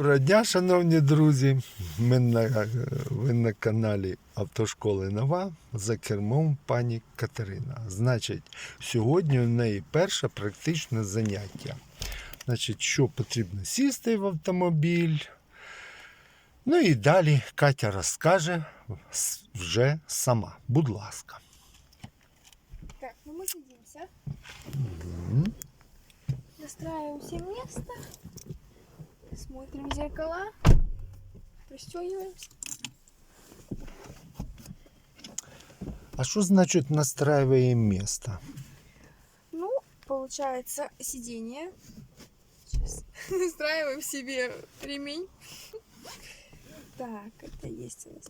Доброго дня, шановні друзі. Ми на, ви на каналі Автошколи Нова за кермом пані Катерина. Значить, сьогодні у неї перше практичне заняття. Значить, що потрібно сісти в автомобіль. Ну і далі Катя розкаже вже сама. Будь ласка. Так, ну мы садимся. Настраиваем все место. Смотрим в зеркала. Пристегиваемся. А що значить настраюємо місто? Ну, получается сиденье. Сейчас настраиваем себе ремень. Так, это есть у нас.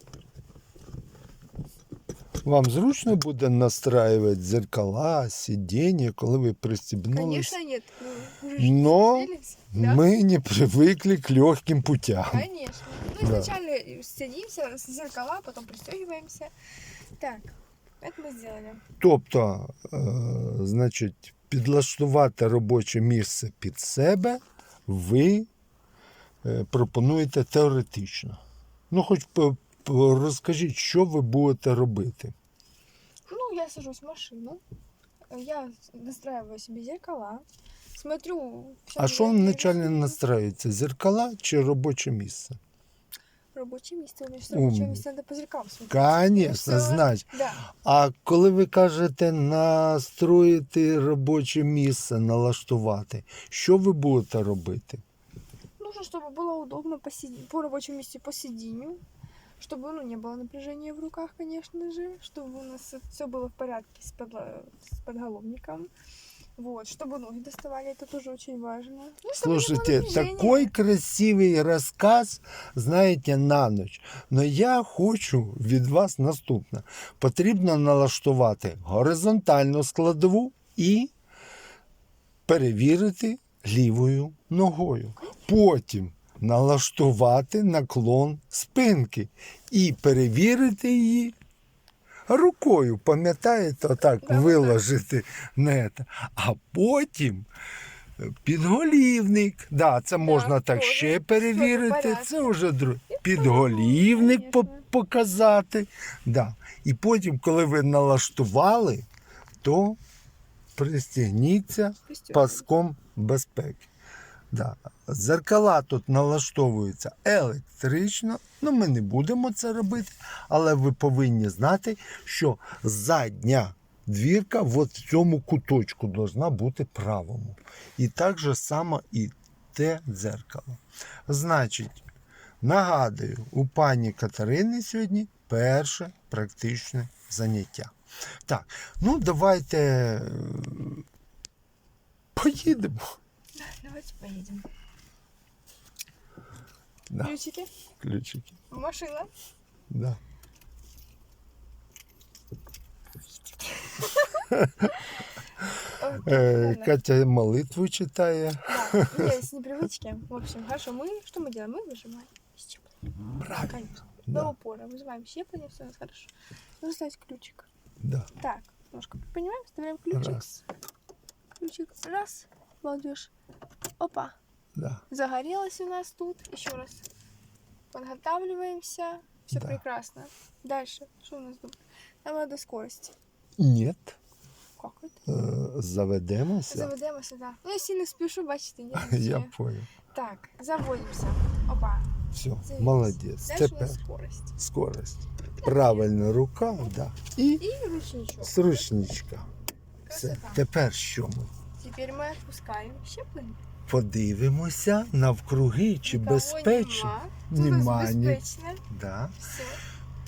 Вам зручно буде настраювати зеркала, сидіння, коли ви пристібнулися? Конечно, нет. Ну, уже ж Но пристрелились. Да? Мы не привыкли к легким путям. Конечно. Ну, Да. изначально садимся с зеркала, потом пристегиваемся. Так, это мы сделали. Тобто, е, значить, підлаштувати робоче місце під себе ви е, пропонуєте теоретично. Ну, хоч по- по- розкажіть, що ви будете робити. Ну, я сажусь в машину, я настраиваю себе зеркала, смотрю... всё А що внимательно, вначалі смотрю. настраюється? Зеркала чи робоче місце? Рабочее место, у меня сейчас Умный. рабочее место, надо по зеркалам смотреть. Звісно, Всё. значить. Да, А коли ви кажете настроїти робоче місце, налаштувати, що ви будете робити? нужно, чтобы было удобно по, сиди- по рабочему месте по сиденью, чтобы ну, не было напряжения в руках, конечно же, чтобы у нас все было в порядке с, подло- с подголовником. Вот, чтобы ноги доставали, это тоже очень важно. Ну, чтобы не было Слушайте, напряжения. такой красивий розказ, знаєте, на ніч. Но я хочу від вас наступне. Потрібно налаштувати горизонтальну складову і перевірити лівою ногою. Потім налаштувати наклон спинки і перевірити її рукою. Пам'ятаєте, отак виложити на це. А потім підголівник. Да, це можна так ще перевірити. Це вже друге. І Підголівник по- показати. Да. І потім, коли ви налаштували, то пристігніться паском безпеки. Да. Зеркала тут налаштовуються електрично. Ну, ми не будемо це робити, але ви повинні знати, що задня двірка в цьому куточку должна бути правому. І так же само і те дзеркало. Значить, нагадую, у пані Катерини сьогодні перше практичне заняття. Так, ну давайте е, поїдемо. Давайте поедем. Да, Ключики. ключики. Машина. Да. Ладно. Катя молитву читає. Да, есть непривычки. В общем, хорошо, мы что мы делаем? Мы выжимаем щепление. Правильно. До упора. Выжимаем щепление, все у нас хорошо. Нужно ставить ключик. да. Так, немножко понимаем, вставляем ключик. Раз. Ключик. Раз. Молодежь. Опа. Да. Загорелось у нас тут. Еще раз. Подготавливаемся. Все Да. прекрасно. Дальше. Что у нас тут? Нам надо скорость. Ні. Как это? Е, Заведемося. Заведемо сюда. Ну, я сильно спешу, бачите, ні. Я понял. Так, заводимся. Опа. Все, Завелись. молодець. Дальше у Тепер нас скорость. скорость. Правильно, рука, да. І И ручничок. сручничка. Все. Тепер що ми? Теперь мы отпускаем щепление. Подивимося навкруги, чи Никого безпечно. нема. Нема, безпечно. Да. Все.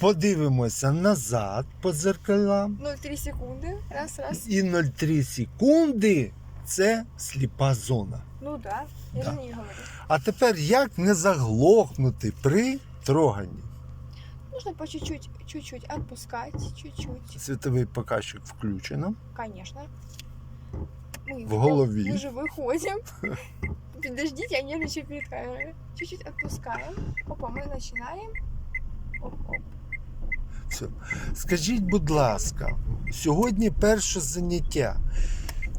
Подивимося назад по дзеркалам. 0,3 секунды. Раз, раз. І 0,3 секунди це сліпа зона. Ну да. Я Да. не говорю. А тепер як не заглохнути при троганні? Нужно по чуть-чуть, чуть-чуть отпускать. Чуть-чуть. Світовий показчик включено. Конечно Мы, В голове. Мы же выходим. Подождите, я нервничаю перед камерой. Чуть-чуть отпускаем. Опа, мы начинаем. Оп-оп. Все. Скажіть, будь ласка, сьогодні перше заняття.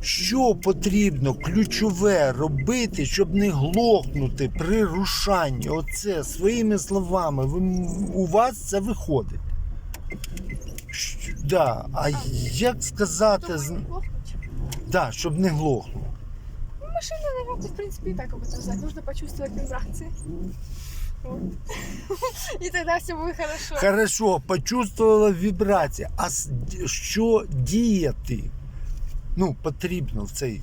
Що потрібно ключове робити, щоб не глохнути при рушанні? Оце своїми словами. Ви, у вас це виходить. Щ- Да. А як сказати, з- Чтобы не да, щоб не глохнути? Ну, машина, наверное, в принципе, и так об этом знать. Нужно почувствовать вибрации. Вот. И тогда все будет хорошо. Хорошо, почувствувала вібрації. А с- що діяти? Ну, потрібно в цей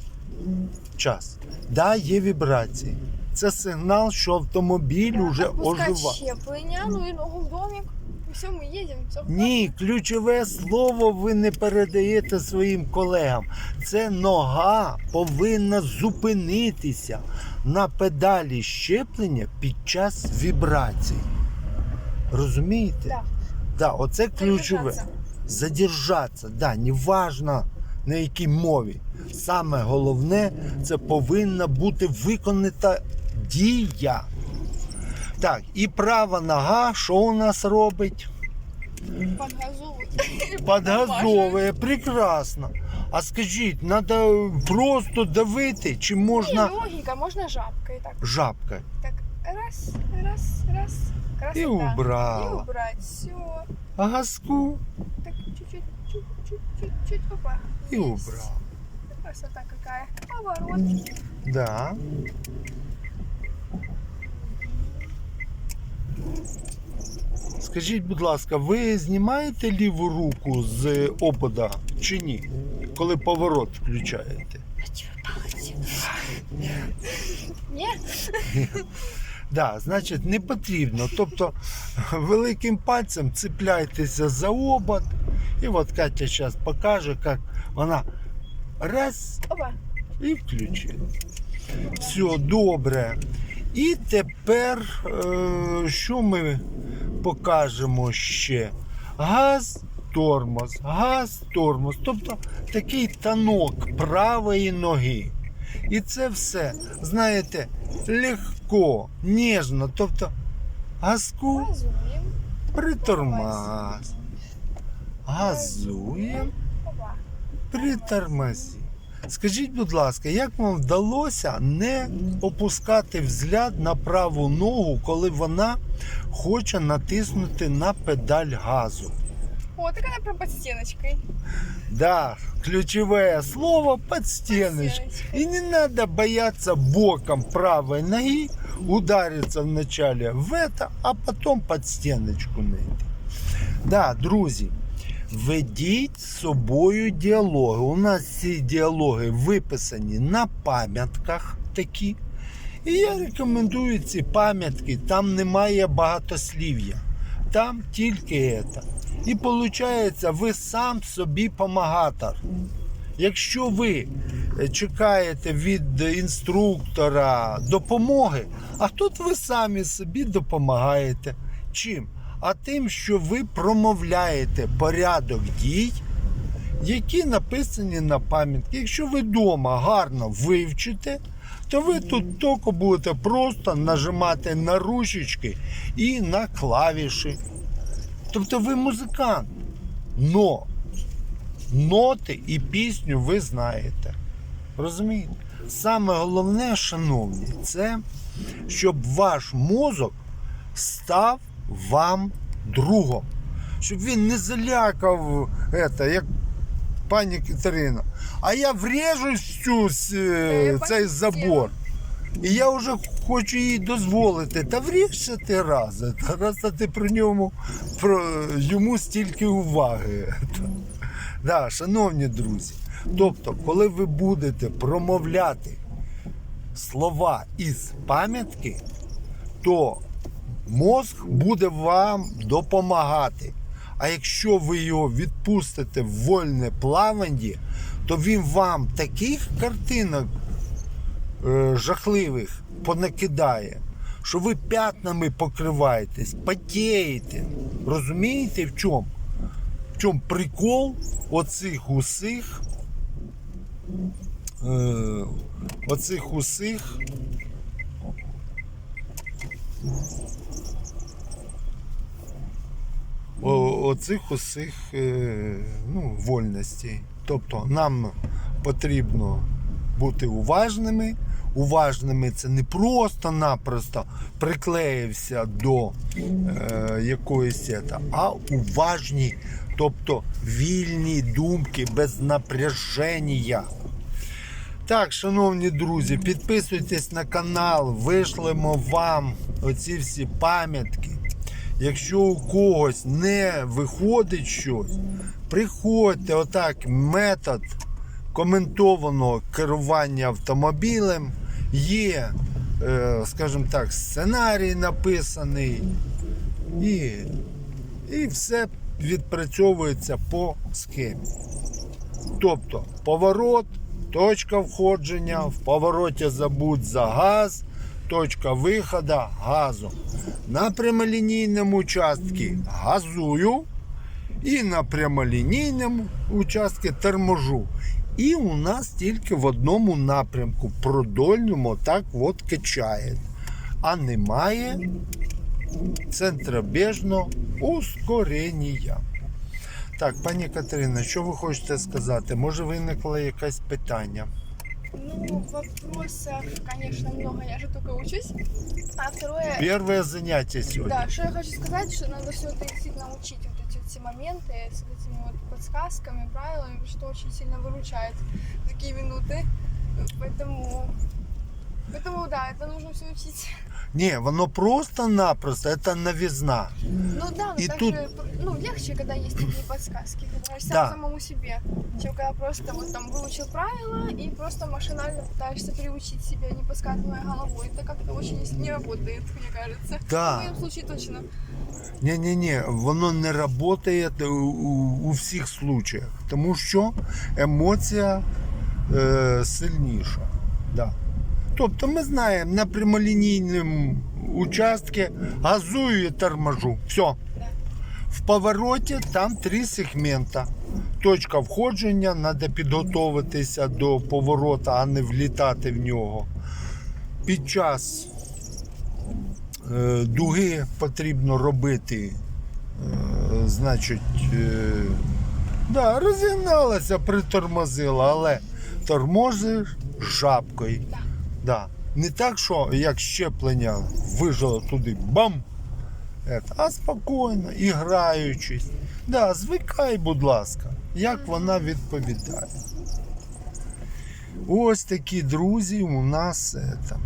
час. Да, є вібрації. Це сигнал, що автомобіль уже Отпускать щеплення, ну и ногу в домик. Все, мы едем. Все Ні, ключове слово ви не передаєте своїм колегам. Це нога повинна зупинитися на педалі щеплення під час вібрацій. Розумієте? Да. Да, оце ключове. Задержаться. Задержатися, да, неважно на якій мові. Саме головне, це повинна бути виконана дія. Так, і права нога, що у нас робить? Подгазовывать. Подгазовує, прекрасно. А скажіть, треба просто давити, чи можна легенько, можно жабкой. Так, жабкою? так, раз, раз, раз. Красота. І И убрала. убрать. Все. А газку Так, чуть-чуть, чуть-чуть, чуть-чуть, опа. і убрала. Красота какая. Поворот. Да. Скажіть, будь ласка, ви знімаєте ліву руку з обода чи ні? Коли поворот включаєте? Нет? Да, значить, не потрібно. Тобто великим пальцем цепляйтеся за обод. І от Катя зараз покаже, як вона раз і включила. Все добре. І тепер е, що ми покажемо ще? Газ, тормоз, газ, тормоз. Тобто такий танок правої ноги. І це все, знаєте, легко, ніжно. Тобто газку притормаз. Газуємо. Притормозі. Скажіть, будь ласка, як вам вдалося не опускати взгляд на праву ногу, коли вона хоче натиснути на педаль газу? О, так она прям под стеночкой. Да, ключевое слово под стеночку. И не надо бояться боком правой ноги удариться вначале в это, а потом под стеночку найти. Да, друзі, ведіть з собою діалоги. У нас ці діалоги виписані на пам'ятках такі. І я рекомендую ці пам'ятки, там немає багатослів'я. Там тільки це. І виходить, ви сам собі помагатор. Якщо ви е, чекаєте від інструктора допомоги, а тут ви самі собі допомагаєте. Чим? А тим, що ви промовляєте порядок дій, які написані на пам'ятки. Якщо ви вдома гарно вивчите, то ви тут тільки будете просто нажимати на ручечки і на клавіші. Тобто ви музикант. Но ноти і пісню ви знаєте. Розумієте? Саме головне, шановні, це щоб ваш мозок став вам другом. Щоб він не залякав, это, як пані Катерина. А я врежусь цю, е, я цей забор. І я вже хочу їй дозволити. Та вріжся ти раз. Раз та ти про ньому про йому стільки уваги. Да, шановні друзі. Тобто, коли ви будете промовляти слова із пам'ятки, то мозг буде вам допомагати. А якщо ви його відпустите в вольне плавання, то він вам таких картинок е, жахливих понакидає, що ви п'ятнами покриваєтесь, потієте. Розумієте в чому? В чому прикол оцих усіх, е, оцих усіх о- оцих усіх е, ну, вольностей. Тобто нам потрібно бути уважними. Уважними це не просто-напросто приклеївся до е, якоїсь, ета, а уважні, тобто вільні думки без напряження. Так, шановні друзі, підписуйтесь на канал, вишлемо вам оці всі пам'ятки. Якщо у когось не виходить щось, приходьте, отак, метод коментованого керування автомобілем. Є, е, скажімо так, сценарій написаний, і, і все відпрацьовується по схемі. Тобто поворот, точка входження, в повороті забудь за газ, точка виходу газу. На прямолінійному участку газую і на прямолінійному участку торможу. І у нас тільки в одному напрямку продольному так от качає. А немає центробіжного ускорення. Так, пані Катерина, що ви хочете сказати? Може виникло якесь питання? Ну, вопросов, конечно, много. Я же только учусь. А второе, Перше заняття сьогодні. да, что я хочу сказать, что надо все это действительно учить, вот эти вот все моменты с вот этими вот подсказками, правилами, что очень сильно выручает в такие минуты. Поэтому, поэтому да, это нужно все учить. Ні, воно просто-напросто, це новизна. Ну да, но И также, тут- ну, легче, когда есть такие подсказки, когда сам Да. самому себе, чем когда просто вот там выучил правила и просто машинально пытаешься приучить себя, не подсказывая головой. Это как-то очень не работает, мне кажется. Да. В моем случае точно. Ні-ні-ні, воно не працює у, у, у всіх случаях, тому що емоція е, сильніша. Да. Тобто ми знаємо, на прямолінійному участку газую і торможу. Все. В повороті там три сегмента. Точка входження, треба підготуватися до повороту, а не влітати в нього. Під час е, дуги потрібно робити, е, значить, е, да, розігналася, притормозила, але тормозиш жабкою. Да. Не так, що як щеплення вижило туди бам! А спокійно, і граючись. Да, звикай, будь ласка, як вона відповідає. Ось такі друзі у нас. Это.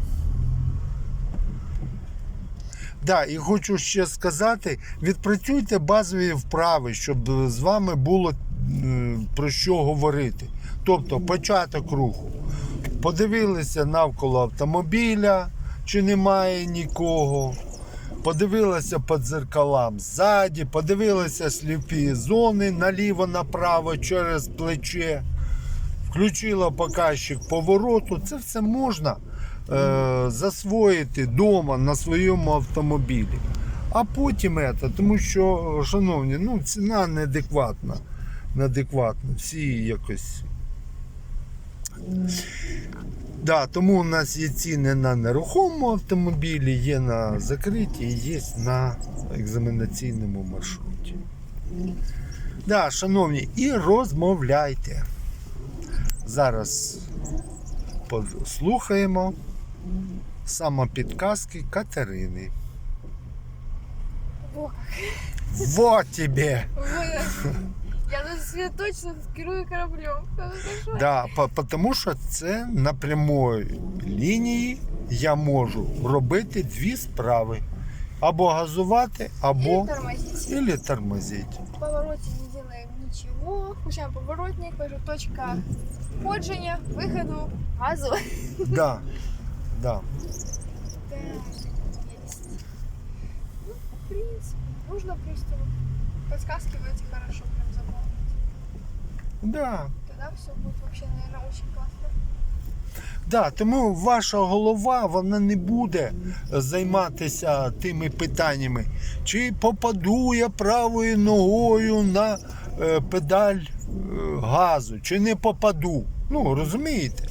Да, і хочу ще сказати: відпрацюйте базові вправи, щоб з вами було е, про що говорити. Тобто початок руху. Подивилися навколо автомобіля, чи немає нікого. Подивилися по дзеркалам ззаді, подивилися сліпі зони наліво-направо через плече, включила показчик повороту. Це все можна е, засвоїти вдома на своєму автомобілі. А потім це, тому що, шановні, ну, ціна неадекватна. неадекватна. Всі якось. Да, тому у нас є ціни на нерухомому автомобілі, є на закриті, є на екзаменаційному маршруті. Да, шановні, і розмовляйте. Зараз послухаємо самопідказки Катерини. Во Вот тебе! Я сосредоточена, керую кораблем. Да, потому що це на прямої лінії я можу робити дві справи. Або газувати, або тормозить. или тормозити. В повороте не делаем ничего. Включаем поворотник, кажу, точка входження, виходу, газу. Да, да. Так, есть. Ну, в принципе, нужно просто подсказки в эти хорошо прям запомнить. Да. Тогда все будет вообще, наверное, очень классно. Да, тому ваша голова вона не буде займатися тими питаннями, чи попаду я правою ногою на е, педаль е, газу, чи не попаду. Ну, розумієте?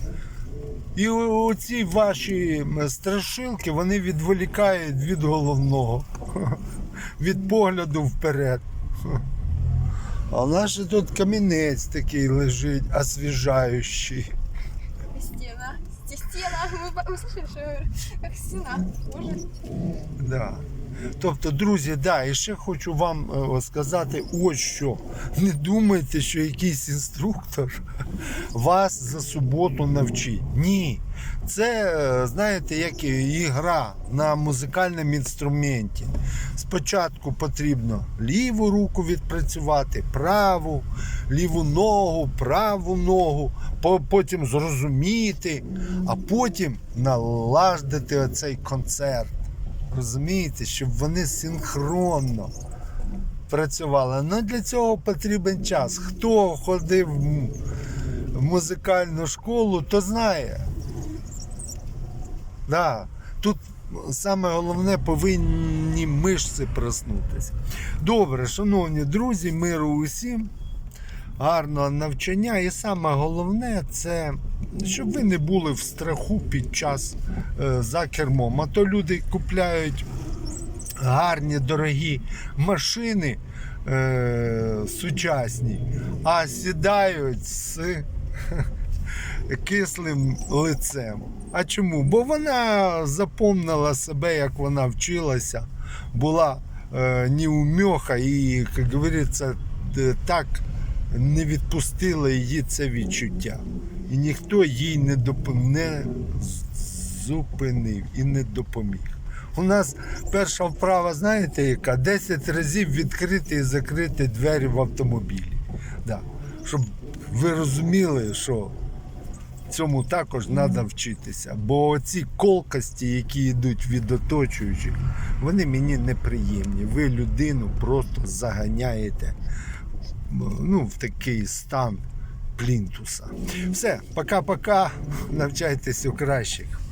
І оці ваші страшилки вони відволікають від головного, від погляду вперед. А у нас же тут камінець такий лежить, освіжаючий. Стена. Стена. Вы, вы слышали, что я говорю? Как стена. Боже. Да. Тобто, друзі, да, і ще хочу вам е, сказати ось що. Не думайте, що якийсь інструктор вас за суботу навчить. Ні. Це, е, знаєте, як ігра на музикальному інструменті. Спочатку потрібно ліву руку відпрацювати, праву, ліву ногу, праву ногу, потім зрозуміти, а потім наладити оцей концерт. Розумієте, щоб вони синхронно працювали. Ну для цього потрібен час. Хто ходив в музикальну школу, то знає. Да. Тут саме головне повинні мишці проснутися. Добре, шановні друзі, миру усім, гарного навчання. І саме головне це щоб ви не були в страху під час е, за кермом. А то люди купляють гарні, дорогі машини е, сучасні, а сідають з кислим лицем. А чому? Бо вона запомнила себе, як вона вчилася, була е, неумеха і, як говориться, так не відпустила її це відчуття. І ніхто їй не, доп... не зупинив і не допоміг. У нас перша вправа, знаєте, яка? 10 разів відкрити і закрити двері в автомобілі. Да. Щоб ви розуміли, що цьому також треба вчитися. Бо ці колкості, які йдуть від оточуючих, вони мені неприємні. Ви людину просто заганяєте ну, в такий стан плінтуса. Все, пока-пока. Навчайтесь у кращих.